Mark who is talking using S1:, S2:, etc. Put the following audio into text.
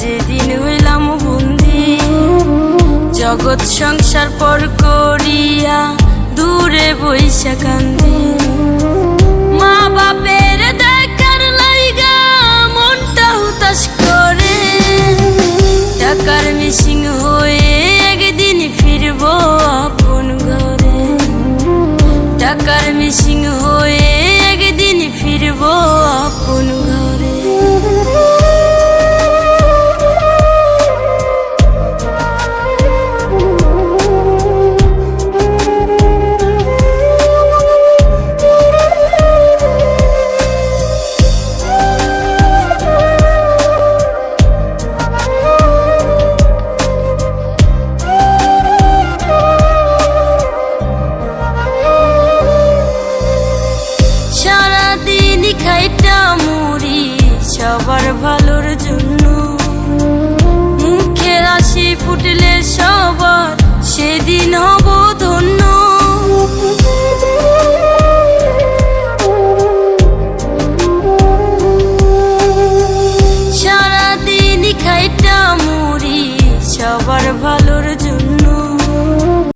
S1: যেদিন হইলাম জগৎ সংসার পর করিয়া দূরে বৈশা কান্দি মা বাপের দেখার লাইগা মনটা হুতাশ করে টাকার মিসিং হয়ে একদিন ফিরবো আপন ঘরে টাকার মিসিং হয়ে ভালোর জন্য। মুখে হাসি ফুটলে সবার সেদিন হব ধন্য। সারাদিন খাইটা মুড়ি সবার ভালো